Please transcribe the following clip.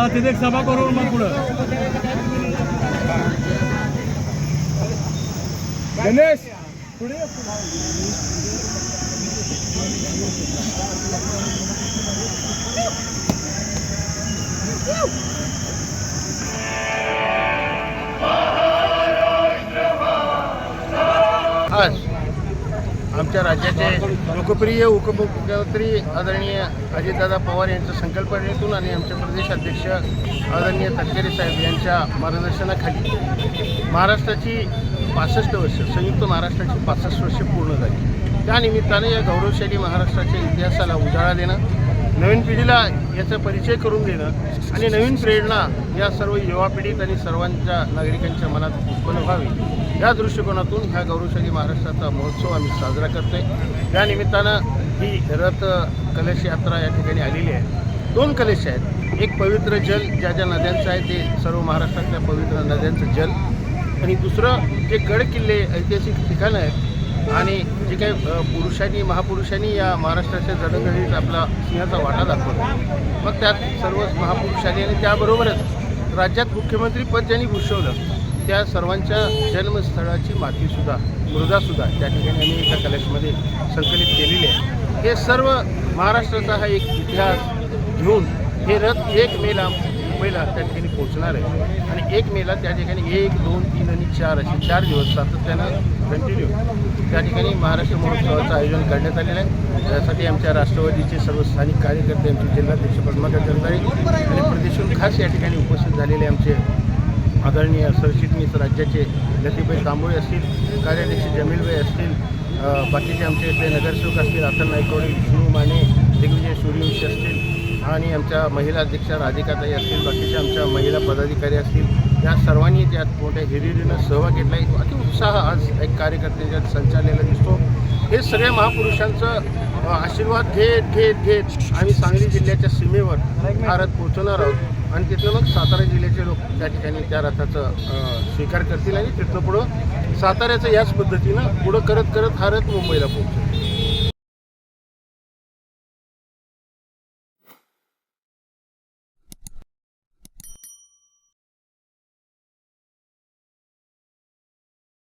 व्यवस्थित एक सभा करून मग पुढं गणेश पुढे ये. आमच्या राज्याचे लोकप्रिय उपमुख्यमंत्री आदरणीय अजितदादा पवार यांच्या संकल्पनेतून आणि आमचे प्रदेश अध्यक्ष आदरणीय तटकरे साहेब यांच्या मार्गदर्शनाखाली महाराष्ट्राची पासष्ट वर्ष संयुक्त महाराष्ट्राची पासष्ट वर्ष पूर्ण झाली. त्यानिमित्ताने या गौरवशाली महाराष्ट्राच्या इतिहासाला उजाळा देणं नवीन पिढीला याचा परिचय करून देणं आणि नवीन प्रेरणा या सर्व युवा पिढीत आणि सर्वांच्या नागरिकांच्या मनात उत्पन्न व्हावी. या दृष्टिकोनातून ह्या गौरवशाली महाराष्ट्राचा महोत्सव आम्ही साजरा करतोय. या निमित्तानं ही रथ कलश यात्रा या ठिकाणी आलेली आहे. दोन कलश आहेत. एक पवित्र जल ज्या ज्या नद्यांचं आहे ते सर्व महाराष्ट्रातल्या पवित्र नद्यांचं जल. आणि दुसरं जे गड किल्ले ऐतिहासिक ठिकाणं आहेत आणि जे काही पुरुषांनी महापुरुषांनी या महाराष्ट्राच्या जडणघडीत आपला सिंहाचा वाटा दाखवला. मग त्यात सर्व महापुरुषांनी आणि त्याबरोबरच राज्यात मुख्यमंत्री पद ज्यांनी भूषवलं त्या सर्वांच्या जन्मस्थळाची मातीसुद्धा मृदासुद्धा त्या ठिकाणी आम्ही एका कलेशमध्ये संकलित केलेली आहे. हे सर्व महाराष्ट्राचा हा एक इतिहास घेऊन हे रथ एक मेला मुंबईला त्या ठिकाणी पोहोचणार आहे. आणि एक मेला त्या ठिकाणी एक दोन तीन आणि चार असे चार दिवस सातत्यानं कंटिन्यू त्या ठिकाणी महाराष्ट्र महोत्सवाचं आयोजन करण्यात आलेलं आहे. त्यासाठी आमच्या राष्ट्रवादीचे सर्व स्थानिक कार्यकर्ते आमचे जिल्हाध्यक्ष पद्माकर जगदाळे आणि प्रदेशून खास या ठिकाणी उपस्थित झालेले आमचे आदरणीय सरचिटणीस राज्याचे लतीबाई तांबोळे असतील कार्याध्यक्ष जमीलबाई असतील बाकीचे आमचे इथले नगरसेवक असतील अतल नायकवडे विष्णू माने दिग्विजय सूर्यवंशी असतील आणि आमच्या महिला अध्यक्षा राधिकाताई असतील बाकीच्या आमच्या महिला पदाधिकारी असतील या सर्वांनी त्यात मोठ्या हिरिरीनं सहभाग घेतला आहे. अति उत्साह आज एक कार्यकर्त्यांच्यात संचारलेला दिसतो. हे सगळ्या महापुरुषांचं आशीर्वाद घेत घेत घेत आम्ही सांगली जिल्ह्याच्या सीमेवर भारत पोहोचणार आहोत. आणि तिथनं मग सातारा जिल्ह्याचे लोक त्या ठिकाणी त्या रथाचं स्वीकार करतील आणि तिथनं पुढं साताऱ्याचं याच पद्धतीनं पुढं करत करत हा रथ मुंबईला पोहोचेल.